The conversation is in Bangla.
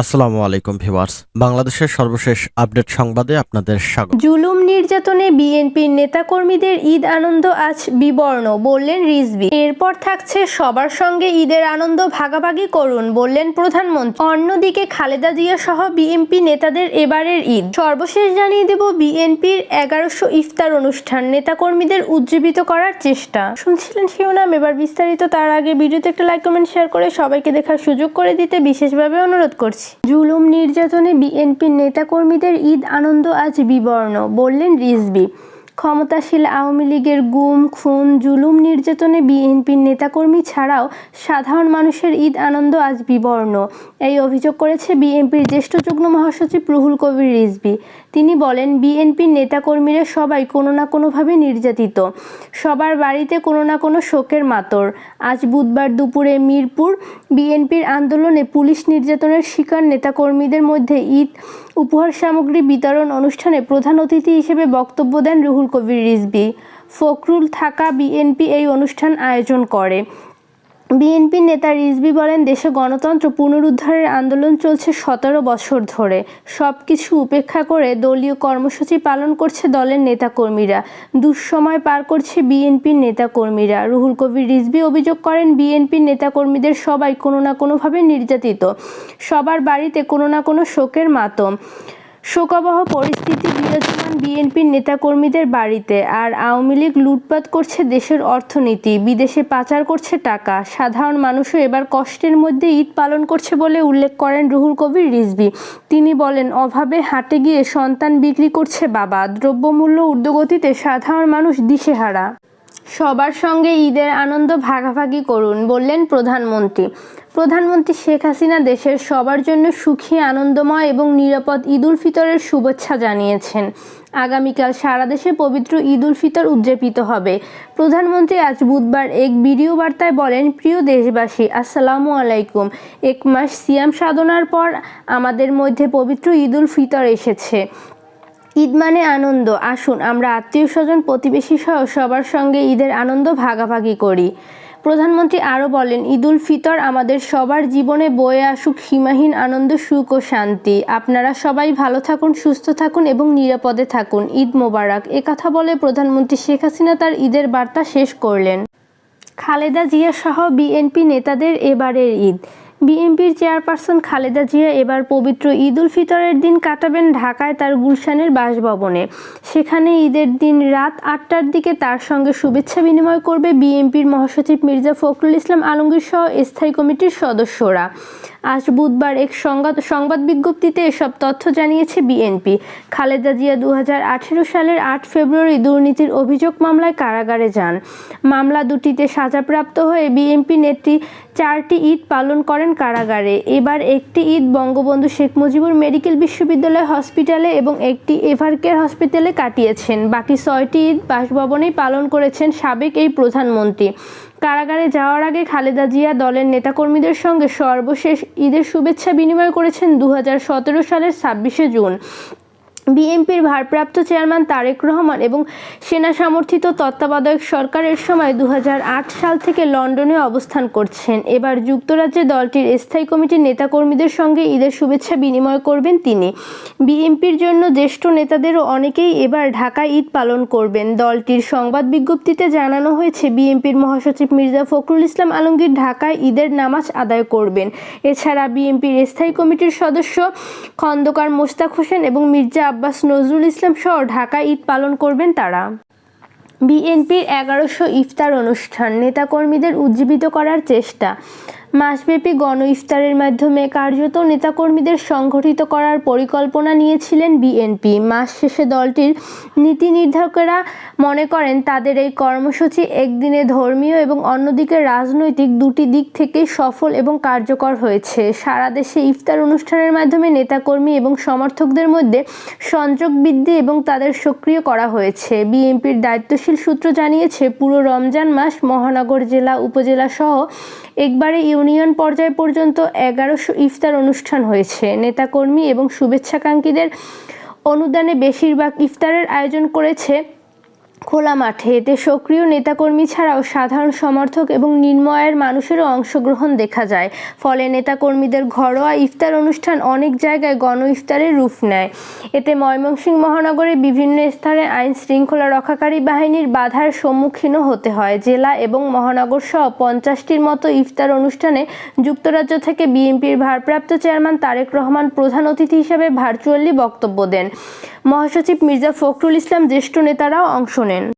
আসসালামু আলাইকুম ভিউয়ার্স। বাংলাদেশের সর্বশেষ আপডেট সংবাদে আপনাদের স্বাগত। জুলুম নির্যাতনে বিএনপির নেতাকর্মীদের ঈদ আনন্দ আজ বিবর্ণ, বললেন রিজভি। এরপর থাকছে সবার সঙ্গে ঈদের আনন্দ ভাগাভাগি করুন, বললেন প্রধানমন্ত্রী। অন্যদিকে খালেদা জিয়া সহ বিএনপি নেতাদের এবারের ঈদ। সর্বশেষ জানিয়ে দেব বিএনপির এগারোশো ইফতার অনুষ্ঠান, নেতাকর্মীদের উজ্জীবিত করার চেষ্টা। শুনছিলেন শিরোনাম, এবার বিস্তারিত, তার আগে ভিডিওতে একটা লাইক কমেন্ট শেয়ার করে সবাইকে দেখার সুযোগ করে দিতে বিশেষভাবে অনুরোধ করছি। জুলুম নির্যাতনে বিএনপির নেতাকর্মীদের ঈদ আনন্দ আজ বিবর্ণ, বললেন রিজবি ক্ষমতাশীল আওয়ামী লীগের গুম, খুন, জুলুম নির্যাতনে বিএনপির নেতাকর্মী ছাড়াও সাধারণ মানুষের ঈদ আনন্দ আজ বিবর্ণ। এই অভিযোগ করেছে বিএনপির জ্যেষ্ঠ যুগ্ম মহাসচিব রুহুল কবির রিজবি তিনি বলেন, বিএনপির নেতাকর্মীরা সবাই কোনো না কোনোভাবে নির্যাতিত। সবার বাড়িতে কোনো না কোনো শোকের মাতর। আজ বুধবার দুপুরে মিরপুর বিএনপির আন্দোলনে পুলিশ নির্যাতনের শিকার নেতাকর্মীদের মধ্যে ঈদ উপহার সামগ্রী বিতরণ অনুষ্ঠানে প্রধান অতিথি হিসেবে বক্তব্য দেন রুহুল কবির রিজবি ফখরুল থাকা বিএনপি এই অনুষ্ঠান আয়োজন করে। বিএনপির নেতা রিজবি বলেন, দেশে গণতন্ত্র পুনরুদ্ধারের আন্দোলন চলছে সতেরো বছর ধরে। সব কিছু উপেক্ষা করে দলীয় কর্মসূচি পালন করছে দলের নেতাকর্মীরা। দুঃসময় পার করছে বিএনপির নেতাকর্মীরা। রুহুল কবির রিজবি অভিযোগ করেন, বিএনপির নেতাকর্মীদের সবাই কোনো না কোনোভাবে নির্যাতিত। সবার বাড়িতে কোনো না কোনো শোকের মাতম। শোকাবহ পরিস্থিতি বিরাজমান বিএনপির নেতাকর্মীদের বাড়িতে আর আওয়ামী লীগ লুটপাট করছে দেশের অর্থনীতি, বিদেশে পাচার করছে টাকা। সাধারণ মানুষও এবার কষ্টের মধ্যে ঈদ পালন করছে বলে উল্লেখ করেন রুহুল কবির রিজভি। তিনি বলেন, অভাবে হাটে গিয়ে সন্তান বিক্রি করছে বাবা। দ্রব্যমূল্য ঊর্ধ্বগতিতে সাধারণ মানুষ দিশেহারা। সবার সঙ্গে ঈদের আনন্দ ভাগাভাগি করুন, বললেন প্রধানমন্ত্রী। প্রধানমন্ত্রী শেখ হাসিনা দেশের সবার জন্য সুখী, আনন্দময় এবং নিরাপদ ঈদ উল ফিতরের শুভেচ্ছা জানিয়েছেন। আগামীকাল সারা দেশে পবিত্র ঈদ উল ফিতর উদযাপিত হবে। প্রধানমন্ত্রী আজ বুধবার এক ভিডিও বার্তায় বলেন, প্রিয় দেশবাসী, আসসালামু আলাইকুম। এক মাস সিয়াম সাধনার পর আমাদের মধ্যে পবিত্র ঈদ উল ফিতর এসেছে। ঈদ মানে আনন্দ। আসুন, আমরা আত্মীয় স্বজন, প্রতিবেশী সহ সবার সঙ্গে ঈদের আনন্দ ভাগাভাগি করি। প্রধানমন্ত্রী আরও বলেন ঈদ উল ফিতর আমাদের সবার জীবনে বয়ে আসুক সীমাহীন আনন্দ, সুখ ও শান্তি। আপনারা সবাই ভালো থাকুন, সুস্থ থাকুন এবং নিরাপদে থাকুন। ঈদ মোবারক। কথা বলে প্রধানমন্ত্রী শেখ হাসিনা তার ঈদের বার্তা শেষ করলেন। খালেদা জিয়া সহ বিএনপি নেতাদের এবারের ঈদ। বিএনপির চেয়ারপারসন খালেদা জিয়া এবার পবিত্র ঈদ উল ফিতরের দিন কাটাবেন ঢাকায় তার গুলশানের বাসভবনে। সেখানে ঈদের দিন রাত আটটার দিকে তার সঙ্গে শুভেচ্ছা বিনিময় করবে বিএনপির মহাসচিব মির্জা ফখরুল ইসলাম আলমগীর সহ স্থায়ী কমিটির সদস্যরা। আজ বুধবার এক সংবাদ সংবাদ বিজ্ঞপ্তিতে এসব তথ্য জানিয়েছে বিএনপি। খালেদা জিয়া দু হাজার আঠেরো সালের আট ফেব্রুয়ারি দুর্নীতির অভিযোগ মামলায় কারাগারে যান। মামলা দুটিতে সাজাপ্রাপ্ত হয়ে বিএনপি নেত্রী চারটি ঈদ পালন করেন কারাগারে। এবার একটি ঈদ বঙ্গবন্ধু শেখ মুজিবুর মেডিকেল বিশ্ববিদ্যালয় হসপিটালে এবং একটি এভারকেয়ার হসপিটালে কাটিয়েছেন। বাকি ছয়টি ঈদ বাসভবনেই পালন করেছেন সাবেক এই প্রধানমন্ত্রী। কারাগারে যাওয়ার আগে খালেদা জিয়া দলের নেতাকর্মীদের সঙ্গে সর্বশেষ ঈদের শুভেচ্ছা বিনিময় করেছেন দু হাজার সতেরো সালের ছাব্বিশে জুন। বিএনপির ভারপ্রাপ্ত চেয়ারম্যান তারেক রহমান এবং সেনা সমর্থিত তত্ত্বাবধায়ক সরকারের সময় দু হাজার আট সাল থেকে লন্ডনে অবস্থান করছেন। এবার যুক্তরাজ্যে দলটির স্থায়ী কমিটির নেতাকর্মীদের সঙ্গে ঈদের শুভেচ্ছা বিনিময় করবেন তিনি। বিএনপির জন্য জ্যেষ্ঠ নেতাদেরও অনেকেই এবার ঢাকায় ঈদ পালন করবেন। দলটির সংবাদ বিজ্ঞপ্তিতে জানানো হয়েছে, বিএনপির মহাসচিব মির্জা ফখরুল ইসলাম আলমগীর ঢাকায় ঈদের নামাজ আদায় করবেন। এছাড়া বিএনপির স্থায়ী কমিটির সদস্য খন্দকার মোস্তাক হোসেন এবং মির্জা আব্বাস নজরুল ইসলাম সহ ঢাকায় ঈদ পালন করবেন তারা। বিএনপির এগারোশো ইফতার অনুষ্ঠান, নেতাকর্মীদের উজ্জীবিত করার চেষ্টা। মাসব্যাপী গণ ইফতারের মাধ্যমে কার্যত নেতাকর্মীদের সংগঠিত করার পরিকল্পনা নিয়েছিলেন বিএনপি। মাস শেষে দলটির নীতি নির্ধারকেরা মনে করেন, তাদের এই কর্মসূচি একদিনে ধর্মীয় এবং অন্যদিকে রাজনৈতিক দুটি দিক থেকেই সফল এবং কার্যকর হয়েছে। সারা দেশে ইফতার অনুষ্ঠানের মাধ্যমে নেতাকর্মী এবং সমর্থকদের মধ্যে সংযোগ বৃদ্ধি এবং তাদের সক্রিয় করা হয়েছে। বিএনপির দায়িত্বশীল সূত্র জানিয়েছে, পুরো রমজান মাস মহানগর জেলা, উপজেলা সহ একবারে ইউনিয়ন পর্যায় পর্যন্ত এগারোশো ইফতার অনুষ্ঠান হয়েছে। নেতাকর্মী এবং শুভেচ্ছাকাঙ্ক্ষীদের অনুদানে বেশিরভাগ ইফতারের আয়োজন করেছে খোলা মাঠে এতে সক্রিয় নেতাকর্মী ছাড়াও সাধারণ সমর্থক এবং নির্ময়ের মানুষেরও অংশগ্রহণ দেখা যায়। ফলে নেতাকর্মীদের ঘরোয়া ইফতার অনুষ্ঠান অনেক জায়গায় গণ ইফতারের রূপ নেয়। এতে ময়মনসিংহ মহানগরের বিভিন্ন স্থানে আইন শৃঙ্খলা রক্ষাকারী বাহিনীর বাধার সম্মুখীনও হতে হয়। জেলা এবং মহানগর সহ পঞ্চাশটির মতো ইফতার অনুষ্ঠানে যুক্তরাজ্য থেকে বিএনপির ভারপ্রাপ্ত চেয়ারম্যান তারেক রহমান প্রধান অতিথি হিসেবে ভার্চুয়ালি বক্তব্য দেন। মহাসচিব মির্জা ফখরুল ইসলাম, জ্যেষ্ঠ নেতারাও অংশ নেন।